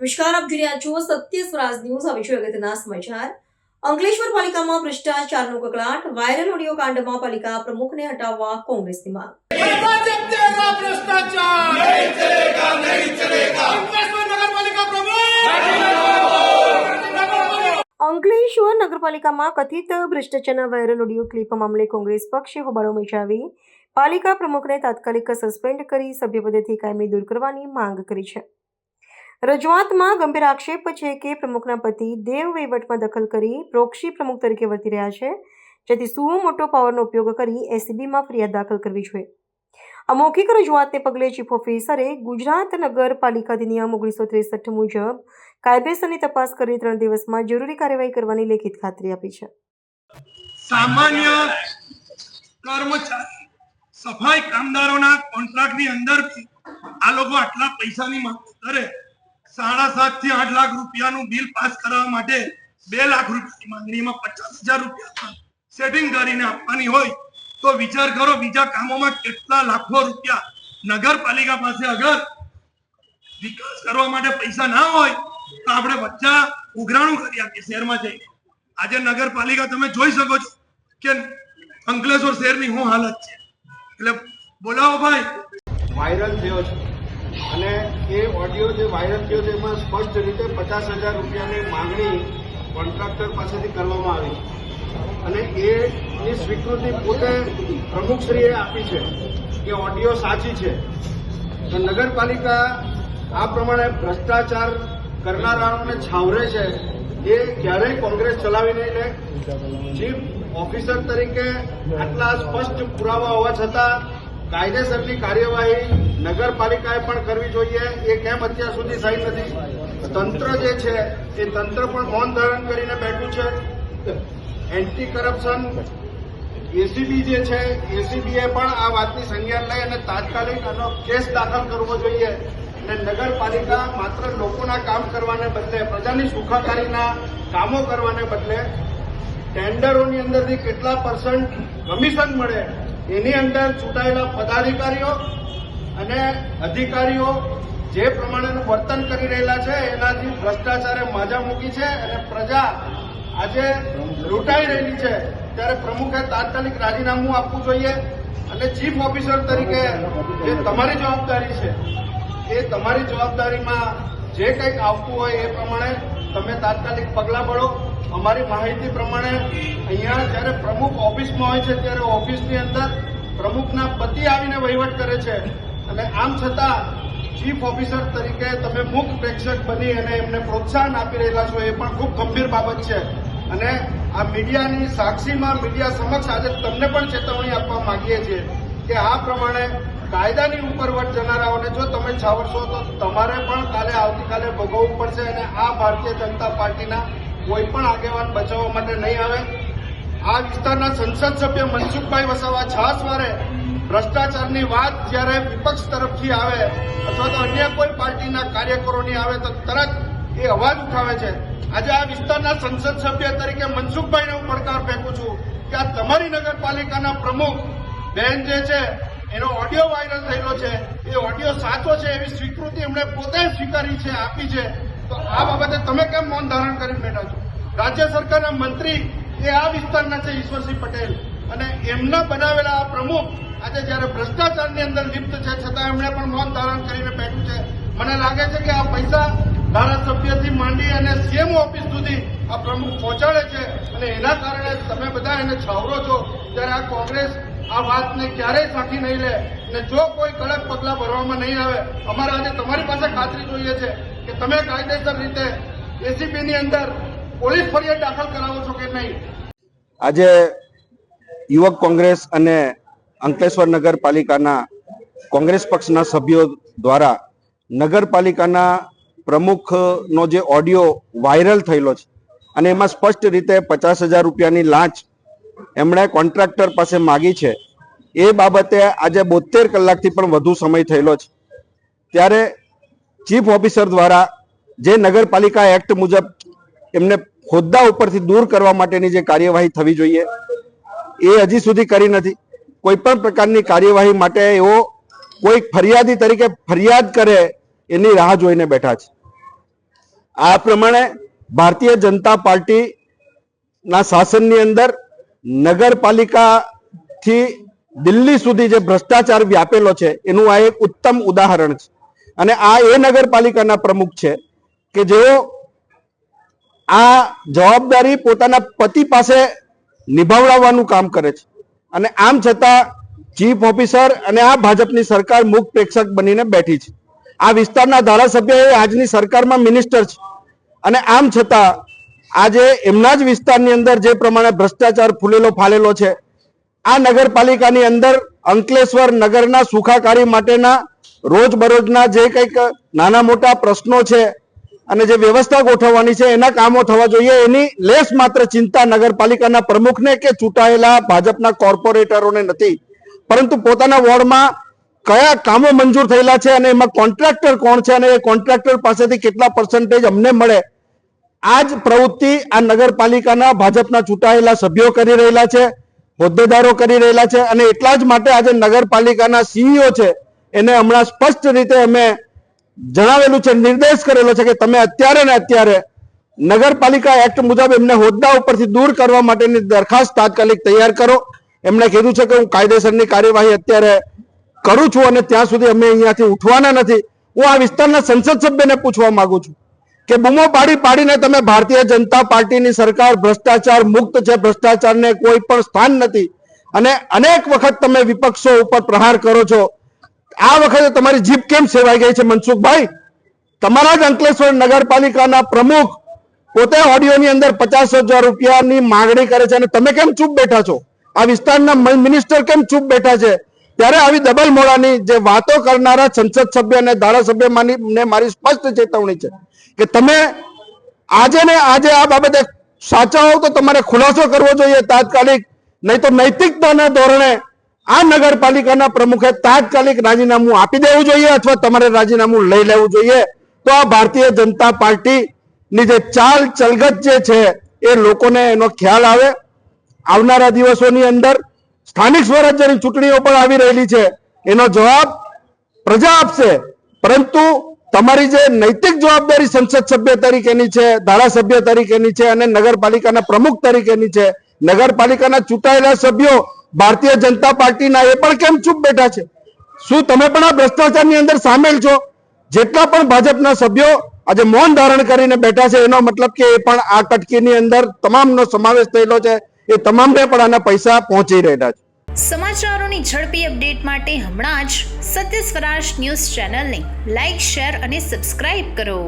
નમસ્કાર આપ જોઈ રહ્યા છો સત્ય સ્વરાજ ન્યૂઝ. હવે છું અગત્યના સમાચાર. અંકલેશ્વર પાલિકામાં ભ્રષ્ટાચારનો કકળાટ વાયરલ ઓડિયો કાંડમાં પાલિકા પ્રમુખને હટાવવા કોંગ્રેસની માંગ. અંકલેશ્વર નગરપાલિકામાં કથિત ભ્રષ્ટાચારના વાયરલ ઓડિયો ક્લિપ મામલે કોંગ્રેસ પક્ષે હોબાળો મચાવી પાલિકા પ્રમુખને તાત્કાલિક સસ્પેન્ડ કરી સભ્યપદેથી કાયમી દૂર કરવાની માંગ કરી છે. રજૂઆતમાં ગંભીર આક્ષેપ છે કે પ્રમુખના પતિ દેવ વહીવટમાં દખલ કરી પ્રોક્ષી પ્રમુખ તરીકે વર્તી રહ્યા છે, જેથી સુઓ મોટો પાવરનો ઉપયોગ કરી એસીબીમાં ફરિયાદ દાખલ કરવી જોઈએ. અમૌખિક રજૂઆતને પગલે ચીફ ઓફિસરે ગુજરાત નગરપાલિકા અધિનિયમ ઓગણીસો ત્રેસઠ મુજબ કાયદેસરની તપાસ કરી ત્રણ દિવસમાં જરૂરી કાર્યવાહી કરવાની લેખિત ખાતરી આપી છે. સામાન્ય કર્મચારી, સફાઈ કામદારોના કોન્ટ્રાક્ટની અંદર આ લોકો આટલા પૈસાની માંગ કરે સાડા સાતથી આઠ લાખ રૂપિયાનું બિલ પાસ કરવા માટે બે લાખ રૂપિયાની માંગણીમાં પચાસ હજાર રૂપિયા સેટિંગ કરીને આપવાની હોય તો વિચાર કરો બીજા કામોમાં કેટલા લાખો રૂપિયા નગરપાલિકા પાસે અગર વિકાસ કરવા માટે પૈસા ના હોય તો આપણે બચ્ચા ઉઘરાણું કરી આપીએ શહેરમાં જઈને. આજે નગરપાલિકા તમે જોઈ શકો છો કે અંકલેશ્વર શહેરની શું હાલત છે. એટલે બોલાવો ભાઈ. વાયરલ થયો છે. અને એ ઓડિયો જે વાયરલ થયો છે, એમાં સ્પષ્ટ રીતે પચાસ હજાર રૂપિયાની માંગણી કોન્ટ્રાક્ટર પાસેથી કરવામાં આવી અને એની સ્વીકૃતિ પોતે પ્રમુખશ્રીએ આપી છે કે ઓડિયો સાચી છે. તો નગરપાલિકા આ પ્રમાણે ભ્રષ્ટાચાર કરનારાઓને છાવરે છે એ ક્યારેય કોંગ્રેસ ચલાવી નહીં લે. ચીફ ઓફિસર તરીકે આટલા સ્પષ્ટ પુરાવા હોવા છતાં કાયદેસરની કાર્યવાહી નગરપાલિકાએ પણ કરવી જોઈએ. એ કેમ અત્યાર સુધી થઈ નથી? તંત્ર જે છે, એ તંત્ર પણ મૌન ધારણ કરીને બેઠું છે. એન્ટી કરપ્શન એસીબી જે છે, એસીબીએ પણ આ વાતની સંજ્ઞાન લઈ અને તાત્કાલિક આનો કેસ દાખલ કરવો જોઈએ. અને નગરપાલિકા માત્ર લોકોના કામ કરવાને બદલે, પ્રજાની સુખાકારીના કામો કરવાને બદલે, ટેન્ડરોની અંદરથી કેટલા પર્સન્ટ કમિશન મળે, એની અંદર ચૂંટાયેલા પદાધિકારીઓ અને અધિકારીઓ જે પ્રમાણેનું વર્તન કરી રહેલા છે, એનાથી ભ્રષ્ટાચારે માજા મૂકી છે અને પ્રજા આજે લૂંટાઈ રહેલી છે. ત્યારે પ્રમુખે તાત્કાલિક રાજીનામું આપવું જોઈએ અને ચીફ ઓફિસર તરીકે જે તમારી જવાબદારી છે, એ તમારી જવાબદારીમાં જે કંઈક આવતું હોય એ પ્રમાણે તમે તાત્કાલિક પગલાં ભરો. અમારી માહિતી પ્રમાણે અહીંયા જ્યારે પ્રમુખ ઓફિસમાં હોય છે, ત્યારે ઓફિસની અંદર પ્રમુખના પતિ આવીને વહીવટ કરે છે. અને આમ છતાં ચીફ ઓફિસર તરીકે તમે મુખ પ્રેક્ષક બની અને એમને પ્રોત્સાહન આપી રહેલા છો એ પણ ખૂબ ગંભીર બાબત છે. અને આ મીડિયાની સાક્ષીમાં મીડિયા સમક્ષ આજે તમને પણ ચેતવણી આપવા માંગીએ છીએ કે આ પ્રમાણે કાયદાની ઉપરવટ જનારાઓને જો તમે છાવરશો તો તમારે પણ કાલે આવતીકાલે ભોગવવું પડશે અને આ ભારતીય જનતા પાર્ટીના કોઈ પણ આગેવાન બચાવવા માટે નહીં આવે. આ વિસ્તારના સંસદ સભ્ય મનસુખભાઈ વસાવા છાસવારે ભ્રષ્ટાચારની વાત જ્યારે વિપક્ષ તરફથી આવે અથવા તો અન્ય કોઈ પાર્ટીના કાર્યકરોની આવે તો તરત એ અવાજ ઉઠાવે છે. આજે આ વિસ્તારના સંસદ સભ્ય તરીકે મનસુખભાઈને હું પડકાર ફેંકું છું કે આ તમારી નગરપાલિકાના પ્રમુખ બેન જે છે, એનો ઓડિયો વાયરલ થયેલો છે. એ ઓડિયો સાચો છે એવી સ્વીકૃતિ એમણે પોતે સ્વીકારી છે, આપી છે. તો આ બાબતે તમે કેમ મૌન ધારણ કરી બેઠા છો? રાજ્ય સરકારના મંત્રી એ આ વિસ્તારના છે, ઈશ્વરસિંહ પટેલ. અને એમના બનાવેલા આ પ્રમુખ આજે જ્યારે ભ્રષ્ટાચારની અંદર લિપ્ત છે, છતાં એમણે પણ મૌન ધારણ કરીને બેઠું છે. મને લાગે છે કે આ પૈસા ધારાસભ્યથી માંડી અને સીએમ ઓફિસ સુધી આ પ્રમુખ પહોંચાડે છે અને એના કારણે તમે બધા એને છાવરો છો ત્યારે આ કોંગ્રેસ આ વાતને ક્યારેય સાંખી નહીં લે. અને જો કોઈ કડક પગલાં ભરવામાં નહીં આવે, અમારે આજે તમારી પાસે ખાતરી જોઈએ છે કે તમે કાયદેસર રીતે એસીબીની અંદર પોલીસ ફરિયાદ દાખલ કરાવો છો કે નહીં? આજે યુવક કોંગ્રેસ અને અંકલેશ્વર નગરપાલિકાના કોંગ્રેસ પક્ષના સભ્યો દ્વારા નગરપાલિકાના પ્રમુખનો જે ઓડિયો વાયરલ થયેલો છે અને એમાં સ્પષ્ટ રીતે પચાસ હજાર રૂપિયાની લાંચ એમણે કોન્ટ્રાક્ટર પાસે માગી છે. એ બાબતે આજે બોતેર કલાકથી પણ વધુ સમય થયેલો છે. ત્યારે ચીફ ઓફિસર દ્વારા જે નગરપાલિકા એક્ટ મુજબ એમને હોદ્દા ઉપરથી દૂર કરવા માટેની જે કાર્યવાહી થવી જોઈએ, એ હજી સુધી કરી નથી. કોઈ પણ પ્રકારની કાર્યવાહી માટે એઓ કોઈ ફરિયાદી તરીકે ફરિયાદ કરે એની રાહ જોઈને બેઠા છે. આ પ્રમાણે ભારતીય જનતા પાર્ટીના શાસનની અંદર નગરપાલિકાથી દિલ્હી સુધી જે ભ્રષ્ટાચાર વ્યાપેલો છે, એનું આ એક ઉત્તમ ઉદાહરણ છે. અને આ એ નગરપાલિકાના પ્રમુખ છે કે જેઓ આ જવાબદારી પોતાના પતિ પાસે નિભાવડાવવાનું કામ કરે છે. અને આમ છતાં ચીફ ઓફિસર અને આ ભાજપની સરકાર મુખ પ્રેક્ષક બનીને બેઠી છે. આ વિસ્તારના ધારાસભ્ય એ આજની સરકારમાં મિનિસ્ટર છે. અને આમ છતાં આજે એમના જ વિસ્તારની અંદર જે પ્રમાણે ભ્રષ્ટાચાર ફૂલેલો ફાલેલો છે, આ નગરપાલિકાની અંદર અંકલેશ્વર નગરના સુખાકારી માટેના રોજબરોજના જે કંઈક નાના મોટા પ્રશ્નો છે અને જે વ્યવસ્થા ગોઠવવાની છે, એના કામો થવા જોઈએ. એની લેસ માત્ર ચિંતા નગરપાલિકાના પ્રમુખને કે ચૂંટાયેલા ભાજપના કોર્પોરેટરોને નથી. પરંતુ પોતાના વોર્ડમાં કયા કામો મંજૂર થયેલા છે અને એમાં કોન્ટ્રાક્ટર કોણ છે અને એ કોન્ટ્રાક્ટર પાસેથી કેટલા પર્સન્ટેજ અમને મળે આ જ પ્રવૃત્તિ આ નગરપાલિકાના ભાજપના ચૂંટાયેલા સભ્યો કરી રહેલા છે, હોદ્દેદારો કરી રહેલા છે અને એટલા જ માટે આજે નગરપાલિકાના સીઈઓ છે. એને હમણાં સ્પષ્ટ રીતે અમે જણાવેલું છે, નિર્દેશ કરેલો છે કે તમે અત્યારે ને અત્યારે નગરપાલિકા એક્ટ મુજબ એમને હોદ્દા ઉપરથી દૂર કરવા માટેની દરખાસ્ત તાત્કાલિક તૈયાર કરો. એમણે કીધું છે કે હું કાયદેસરની કાર્યવાહી અત્યારે કરું છું અને ત્યાં સુધી અમે અહીંયાથી ઉઠવાના નથી. હું આ વિસ્તારના સંસદ સભ્યને પૂછવા માંગુ છું કે બૂમો પાડી પાડીને તમે ભારતીય જનતા પાર્ટીની સરકાર ભ્રષ્ટાચાર મુક્ત છે, ભ્રષ્ટાચારને કોઈ પણ સ્થાન નથી. અને અનેક વખત તમે વિપક્ષો ઉપર પ્રહાર કરો છો. આ વખતે તમારી જીભ કેમ સેવાઈ ગઈ છે, મનસુખભાઈ? તમારા જ અંકલેશ્વર નગરપાલિકાના પ્રમુખ પોતે ઓડિયોની અંદર પચાસ હજાર રૂપિયાની માંગણી કરે છે અને તમે કેમ ચૂપ બેઠા છો? આ વિસ્તારના મિનિસ્ટર કેમ ચૂપ બેઠા છે? ત્યારે આવી ડબલ મોડાની જે વાતો કરનારા સંસદ સભ્ય અને ધારાસભ્ય ને મારી સ્પષ્ટ ચેતવણી છે કે તમે આજે ને આજે આ બાબતે સાચા હોવ તો તમારે ખુલાસો કરવો જોઈએ તાત્કાલિક, નહીં તો નૈતિકતાના ધોરણે આ નગરપાલિકાના પ્રમુખે તાત્કાલિક રાજીનામું આપી દેવું જોઈએ અથવા તમારે રાજીનામું લઈ લેવું જોઈએ. તો આ ભારતીય જનતા પાર્ટીની જે ચાલ ચલગત જે છે એ લોકોને એનો ખ્યાલ આવે. આવનારા દિવસોની અંદર સ્થાનિક સ્વરાજ્યની ચૂંટણીઓ પણ આવી રહેલી છે. એનો જવાબ પ્રજા આપશે. પરંતુ તમારી જે નૈતિક જવાબદારી સંસદ સભ્ય તરીકેની છે, ધારાસભ્ય તરીકેની છે અને નગરપાલિકાના પ્રમુખ તરીકેની છે, નગરપાલિકાના ચૂંટાયેલા સભ્યો ભારતીય જનતા પાર્ટીના એ પણ કેમ ચૂપ બેઠા છે? શું તમે પણ આ ભ્રષ્ટાચારની અંદર સામેલ છો? જેટલા પણ ભાજપના સભ્યો આજે મૌન ધારણ કરીને બેઠા છે, એનો મતલબ કે એ પણ આ કટકીની અંદર તમામનો સમાવેશ થયેલો છે. એ તમામને પણ આના પૈસા પહોંચી રહ્યા છે. સમાચારોની ઝડપી અપડેટ માટે હમણાં જ સત્ય સ્વરાજ ન્યૂઝ ચેનલને લાઇક શેર અને સબસ્ક્રાઇબ કરો.